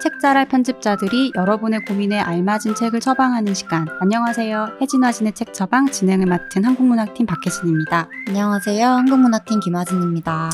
책자랄 편집자들이 여러분의 고민에 알맞은 책을 처방하는 시간. 안녕하세요. 혜진화진의 책 처방 진행을 맡은 한국문학팀 박혜진입니다. 안녕하세요. 한국문화팀 김하진입니다.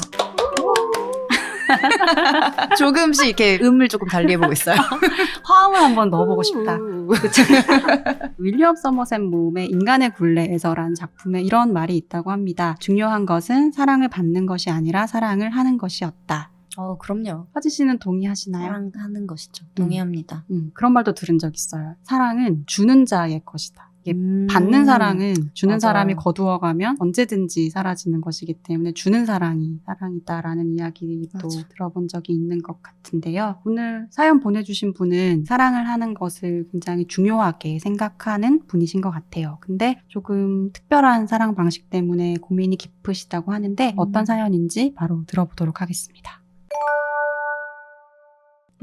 조금씩 이렇게 음을 조금 달리해보고 있어요. 화음을 한번 넣어보고 싶다. 윌리엄 서머셋 모음의 인간의 굴레에서라는 작품에 이런 말이 있다고 합니다. 중요한 것은 사랑을 받는 것이 아니라 사랑을 하는 것이었다. 어, 그럼요. 화지 씨는 동의하시나요? 사랑하는 것이죠. 동의합니다. 음, 그런 말도 들은 적 있어요. 사랑은 주는 자의 것이다. 이게 음. 받는 사랑은 주는 맞아요. 사람이 거두어가면 언제든지 사라지는 것이기 때문에 주는 사랑이 사랑이다라는 이야기도 맞아. 들어본 적이 있는 것 같은데요. 오늘 사연 보내주신 분은 사랑을 하는 것을 굉장히 중요하게 생각하는 분이신 것 같아요. 근데 조금 특별한 사랑 방식 때문에 고민이 깊으시다고 하는데 음. 어떤 사연인지 바로 들어보도록 하겠습니다.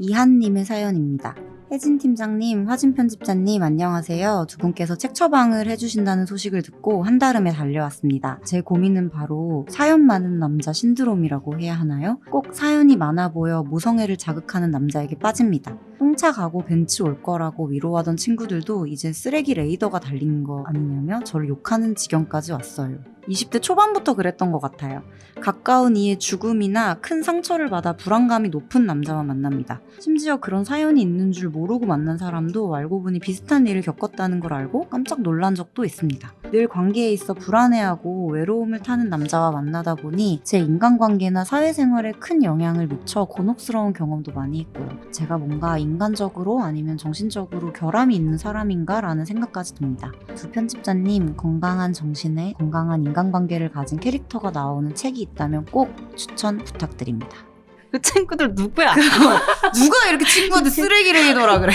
이한님의 사연입니다. 혜진 팀장님, 화진 편집자님, 안녕하세요. 두 분께서 책 처방을 해주신다는 소식을 듣고 한달음에 달려왔습니다. 제 고민은 바로 사연 많은 남자 신드롬이라고 해야 하나요? 꼭 사연이 많아 보여 모성애를 자극하는 남자에게 빠집니다. 똥차 가고 벤츠 올 거라고 위로하던 친구들도 이제 쓰레기 레이더가 달린 거 아니냐며 저를 욕하는 지경까지 왔어요. 20대 초반부터 그랬던 것 같아요. 가까운 이의 죽음이나 큰 상처를 받아 불안감이 높은 남자와 만납니다. 심지어 그런 사연이 있는 줄 모르고 만난 사람도 알고 보니 비슷한 일을 겪었다는 걸 알고 깜짝 놀란 적도 있습니다. 늘 관계에 있어 불안해하고 외로움을 타는 남자와 만나다 보니 제 인간관계나 사회생활에 큰 영향을 미쳐 곤혹스러운 경험도 많이 했고요. 제가 뭔가 인간적으로 아니면 정신적으로 결함이 있는 사람인가라는 생각까지 듭니다. 두 편집자님, 건강한 정신에 건강한 인간관계를 가진 캐릭터가 나오는 책이 있다면 꼭 추천 부탁드립니다. 그 친구들 누구야? 누가 이렇게 친구한테 쓰레기 레이더라 그래?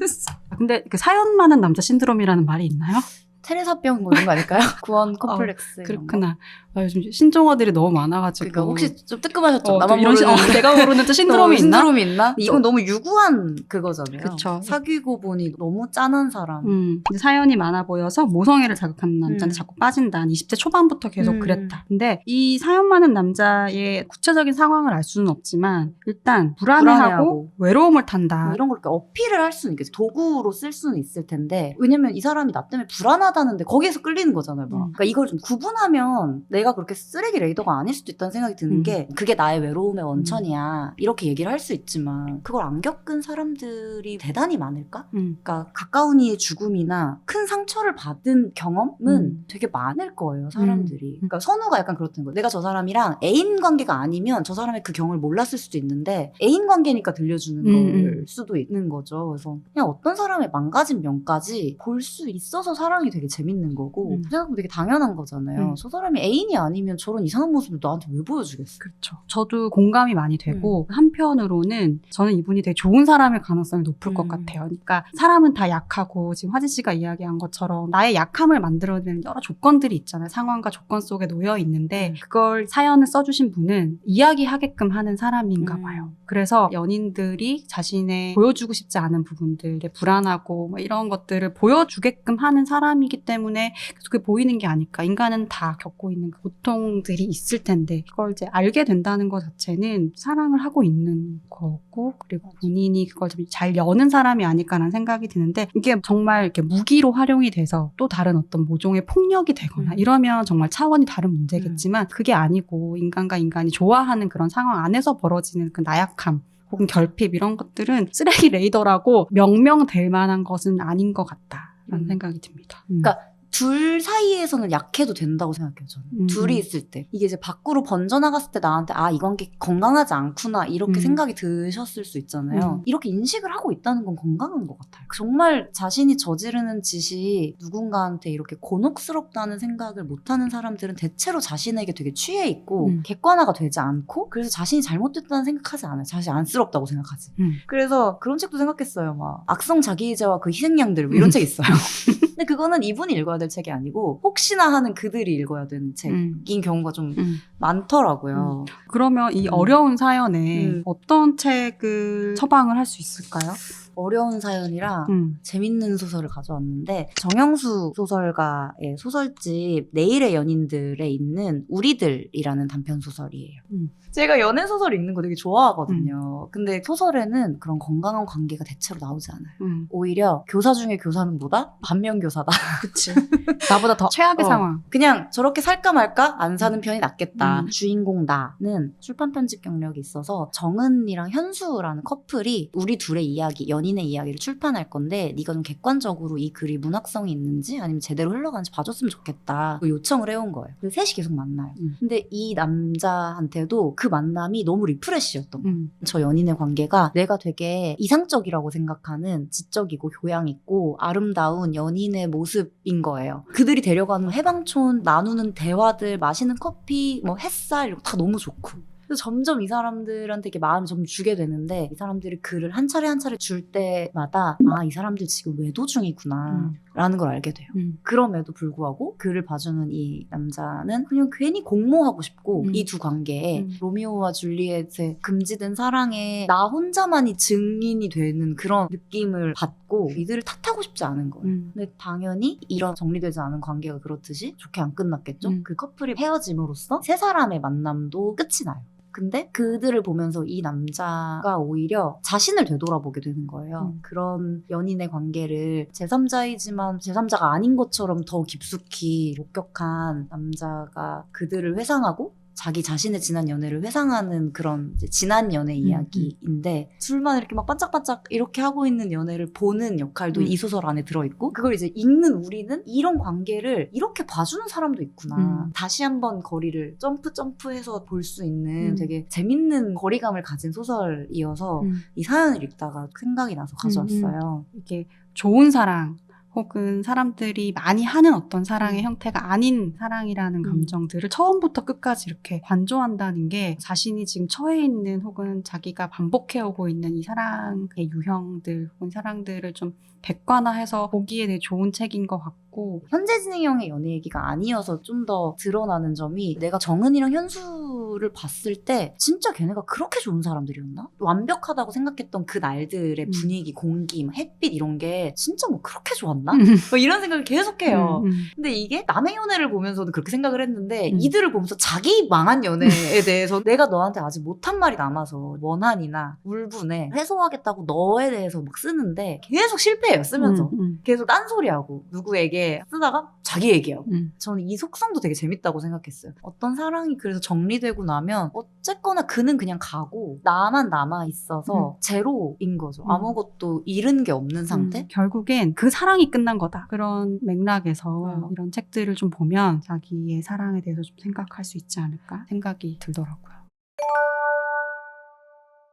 근데 그 사연 많은 남자 신드롬이라는 말이 있나요? 테레사병 뭐 이런 거 아닐까요? 구원 컴플렉스. 이런 거. 그렇구나. 아, 요즘 신종어들이 너무 많아가지고. 그러니까 혹시 좀 뜨끔하셨죠? 어, 또 나만 이런 신- 모르는 어, 내가 모르는 또 신드롬이 어, 있나? 신드롬이 있나? 이건 너무 유구한 그거잖아요. 그쵸. 사귀고 보니 너무 짠한 사람. 음, 사연이 많아 보여서 모성애를 자극하는 남자한테 음. 자꾸 빠진다. 20대 초반부터 계속 음. 그랬다. 근데 이 사연 많은 남자의 구체적인 상황을 알 수는 없지만 일단 불안해하고, 불안해하고. 외로움을 탄다. 뭐 이런 걸 이렇게 어필을 할 수는 있겠죠. 도구로 쓸 수는 있을 텐데. 왜냐면 이 사람이 나 때문에 불안하다는데 거기에서 끌리는 거잖아요. 막. 음. 그러니까 이걸 좀 구분하면 내가 그렇게 쓰레기 레이더가 아닐 수도 있다는 생각이 드는 음. 게 그게 나의 외로움의 원천이야. 이렇게 얘기를 할 수 있지만 그걸 안 겪은 사람들이 대단히 많을까? 음. 그러니까 가까운 이의 죽음이나 큰 상처를 받은 경험은 음. 되게 많을 거예요, 사람들이. 그러니까 선우가 약간 그렇다는 거예요. 내가 저 사람이랑 애인 관계가 아니면 저 사람의 그 경험을 몰랐을 수도 있는데 애인 관계니까 들려주는 음, 걸 음. 수도 있는 거죠. 그래서 그냥 어떤 사람의 망가진 면까지 볼 수 있어서 사랑이 되게 재밌는 거고 음. 생각보면 되게 당연한 거잖아요. 음. 저 사람이 애인 이 아니면 저런 이상한 모습을 나한테 왜 보여주겠어? 그렇죠. 저도 공감이 많이 되고 음. 한편으로는 저는 이분이 되게 좋은 사람일 가능성이 높을 것 음. 같아요. 그러니까 사람은 다 약하고 지금 화진 씨가 이야기한 것처럼 나의 약함을 만들어내는 여러 조건들이 있잖아요. 상황과 조건 속에 놓여 있는데 음. 그걸 사연을 써주신 분은 이야기하게끔 하는 사람인가 음. 봐요. 그래서 연인들이 자신의 보여주고 싶지 않은 부분들, 불안하고 뭐 이런 것들을 보여주게끔 하는 사람이기 때문에 계속 그게 보이는 게 아닐까. 인간은 다 겪고 있는 그 고통들이 있을 텐데 그걸 이제 알게 된다는 것 자체는 사랑을 하고 있는 거고 그리고 본인이 그걸 좀 잘 여는 사람이 아닐까라는 생각이 드는데 이게 정말 이렇게 무기로 활용이 돼서 또 다른 어떤 모종의 폭력이 되거나 음. 이러면 정말 차원이 다른 문제겠지만 그게 아니고 인간과 인간이 좋아하는 그런 상황 안에서 벌어지는 그 나약함 혹은 결핍 이런 것들은 쓰레기 레이더라고 명명될 만한 것은 아닌 것 같다 라는 음. 생각이 듭니다. 음. 그러니까 둘 사이에서는 약해도 된다고 생각해요, 저는. 음. 둘이 있을 때. 이게 이제 밖으로 번져나갔을 때 나한테, 아, 이건 게 건강하지 않구나, 이렇게 음. 생각이 드셨을 수 있잖아요. 음. 이렇게 인식을 하고 있다는 건 건강한 것 같아요. 정말 자신이 저지르는 짓이 누군가한테 이렇게 곤혹스럽다는 생각을 못하는 사람들은 대체로 자신에게 되게 취해 있고, 음. 객관화가 되지 않고, 그래서 자신이 잘못됐다는 생각하지 않아요. 자신이 안쓰럽다고 생각하지. 음. 그래서 그런 책도 생각했어요. 막, 악성 자기이자와 그 희생양들, 뭐 이런 음. 책 있어요. 근데 그거는 이분이 읽어야 될 책이 아니고 혹시나 하는 그들이 읽어야 되는 책인 음. 경우가 좀 음. 많더라고요. 그러면 이 음. 어려운 사연에 음. 어떤 책을 처방을 할 수 있을까요? 어려운 사연이라 음. 재밌는 소설을 가져왔는데 정영수 소설가의 소설집 내일의 연인들에 있는 우리들이라는 단편 소설이에요. 음. 제가 연애 소설 읽는 거 되게 좋아하거든요. 근데 소설에는 그런 건강한 관계가 대체로 나오지 않아요. 음. 오히려 교사 중에 교사는 뭐다? 반면 교사다. 그치. 나보다 더 최악의 어. 상황. 그냥 저렇게 살까 말까 안 사는 편이 낫겠다. 음. 주인공 나는 출판 편집 경력이 있어서 정은이랑 현수라는 커플이 우리 둘의 이야기, 연인 의 이야기를 출판할 건데 네가 좀 객관적으로 이 글이 문학성이 있는지 아니면 제대로 흘러가는지 봐줬으면 좋겠다. 그 요청을 해온 거예요. 그래서 셋이 계속 만나요. 음. 근데 이 남자한테도 그 만남이 너무 리프레시였던 거예요. 음. 저 연인의 관계가 내가 되게 이상적이라고 생각하는 지적이고 교양 있고 아름다운 연인의 모습인 거예요. 그들이 데려가는 해방촌 나누는 대화들 마시는 커피 뭐 햇살 이런 거 다 너무 좋고 그래서 점점 이 사람들한테 이렇게 마음을 좀 주게 되는데 이 사람들이 글을 한 차례 한 차례 줄 때마다 아 이 사람들 지금 외도 중이구나 음. 라는 걸 알게 돼요. 음. 그럼에도 불구하고 그를 봐주는 이 남자는 그냥 괜히 공모하고 싶고 음. 이두 관계에 음. 로미오와 줄리엣의 금지된 사랑에 나 혼자만이 증인이 되는 그런 느낌을 받고 이들을 탓하고 싶지 않은 거예요. 음. 근데 당연히 이런 정리되지 않은 관계가 그렇듯이 좋게 안 끝났겠죠? 음. 그 커플이 헤어짐으로써 세 사람의 만남도 끝이 나요. 근데 그들을 보면서 이 남자가 오히려 자신을 되돌아보게 되는 거예요. 음. 그런 연인의 관계를 제3자이지만 제3자가 아닌 것처럼 더 깊숙이 목격한 남자가 그들을 회상하고 자기 자신의 지난 연애를 회상하는 그런 지난 연애 음, 이야기인데 술만 이렇게 막 반짝반짝 이렇게 하고 있는 연애를 보는 역할도 음. 이 소설 안에 들어있고 그걸 이제 읽는 우리는 이런 관계를 이렇게 봐주는 사람도 있구나 음. 다시 한번 거리를 점프 점프해서 볼 수 있는 음. 되게 재밌는 거리감을 가진 소설이어서 음. 이 사연을 읽다가 생각이 나서 가져왔어요. 이게 좋은 사랑 혹은 사람들이 많이 하는 어떤 사랑의 음. 형태가 아닌 사랑이라는 음. 감정들을 처음부터 끝까지 이렇게 관조한다는 게 자신이 지금 처해 있는 혹은 자기가 반복해오고 있는 이 사랑의 유형들 혹은 사랑들을 좀 백관화해서 보기에 되게 좋은 책인 것 같고 현재 진행형의 연애 얘기가 아니어서 좀 더 드러나는 점이 내가 정은이랑 현수를 봤을 때 진짜 걔네가 그렇게 좋은 사람들이었나? 완벽하다고 생각했던 그 날들의 음. 분위기, 공기, 막 햇빛 이런 게 진짜 뭐 그렇게 좋았나? 음. 뭐 이런 생각을 계속해요. 음, 음. 근데 이게 남의 연애를 보면서도 그렇게 생각을 했는데 음. 이들을 보면서 자기 망한 연애에 대해서 내가 너한테 아직 못한 말이 남아서 원한이나 울분에 해소하겠다고 너에 대해서 막 쓰는데 계속 실패해요 쓰면서 계속 딴소리하고 누구에게 쓰다가 자기 얘기하고 음. 저는 이 속성도 되게 재밌다고 생각했어요 어떤 사랑이 그래서 정리되고 나면 어쨌거나 그는 그냥 가고 나만 남아 있어서 제로인 거죠 음. 아무것도 잃은 게 없는 상태 음, 결국엔 그 사랑이 끝난 거다. 그런 맥락에서 어. 이런 책들을 좀 보면 자기의 사랑에 대해서 좀 생각할 수 있지 않을까 생각이 들더라고요.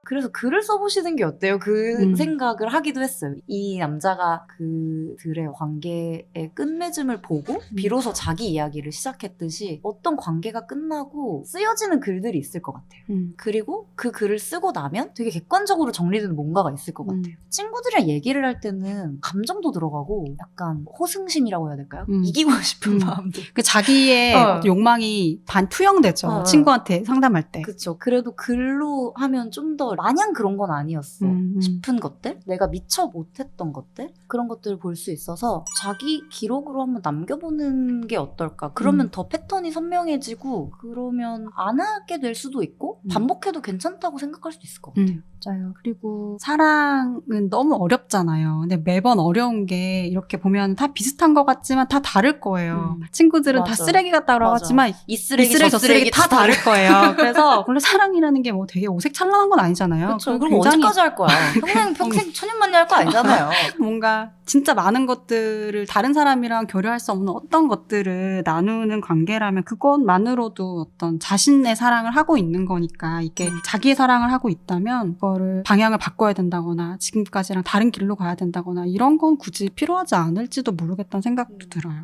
그래서 글을 써보시는 게 어때요? 그 음. 생각을 하기도 했어요. 이 남자가 그들의 관계의 끝맺음을 보고 비로소 자기 이야기를 시작했듯이 어떤 관계가 끝나고 쓰여지는 글들이 있을 것 같아요. 음. 그리고 그 글을 쓰고 나면 되게 객관적으로 정리되는 뭔가가 있을 것 같아요. 음. 친구들이랑 얘기를 할 때는 감정도 들어가고 약간 호승심이라고 해야 될까요? 음. 이기고 싶은 음. 마음들. 그 자기의 어. 욕망이 반 투영되죠. 어, 어. 친구한테 상담할 때. 그쵸. 그래도 글로 하면 좀더 마냥 그런 건 아니었어. 음, 음. 싶은 것들, 내가 미처 못했던 것들, 그런 것들을 볼 수 있어서 자기 기록으로 한번 남겨보는 게 어떨까. 그러면 음. 더 패턴이 선명해지고, 그러면 안 하게 될 수도 있고, 음. 반복해도 괜찮다고 생각할 수도 있을 것 같아요. 음, 맞아요. 그리고 사랑은 너무 어렵잖아요. 근데 매번 어려운 게 이렇게 보면 다 비슷한 것 같지만 다 다를 거예요. 음. 친구들은 맞아. 다 쓰레기 같다고. 하지만 이 쓰레기, 이 쓰레기 저 쓰레기 다 다를 거예요. 그래서 원래 사랑이라는 게 뭐 되게 오색찬란한 건 아니잖아요. 그렇죠. 그리고 그럼 굉장히 언제까지 할 거야? 평생, 평생 천년만년 할 거 아니잖아요. 뭔가 진짜 많은 것들을 다른 사람이랑 교류할 수 없는 어떤 것들을 나누는 관계라면 그것만으로도 어떤 자신의 사랑을 하고 있는 거니까 이게 자기의 사랑을 하고 있다면 그거를 방향을 바꿔야 된다거나 지금까지랑 다른 길로 가야 된다거나 이런 건 굳이 필요하지 않을지도 모르겠다는 생각도 들어요.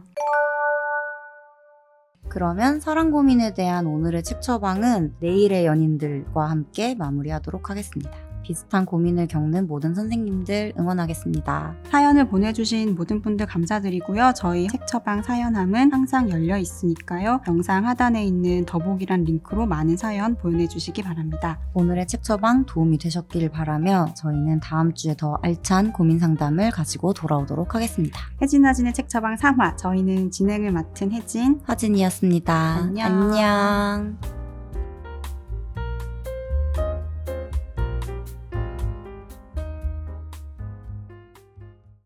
그러면 사랑 고민에 대한 오늘의 책 처방은 내일의 연인들과 함께 마무리하도록 하겠습니다. 비슷한 고민을 겪는 모든 선생님들 응원하겠습니다. 사연을 보내주신 모든 분들 감사드리고요. 저희 책 처방 사연함은 항상 열려 있으니까요. 영상 하단에 있는 더보기란 링크로 많은 사연 보내주시기 바랍니다. 오늘의 책 처방 도움이 되셨길 바라며 저희는 다음 주에 더 알찬 고민 상담을 가지고 돌아오도록 하겠습니다. 혜진아진의 책 처방 3화 저희는 진행을 맡은 혜진 하진이었습니다. 안녕. 안녕.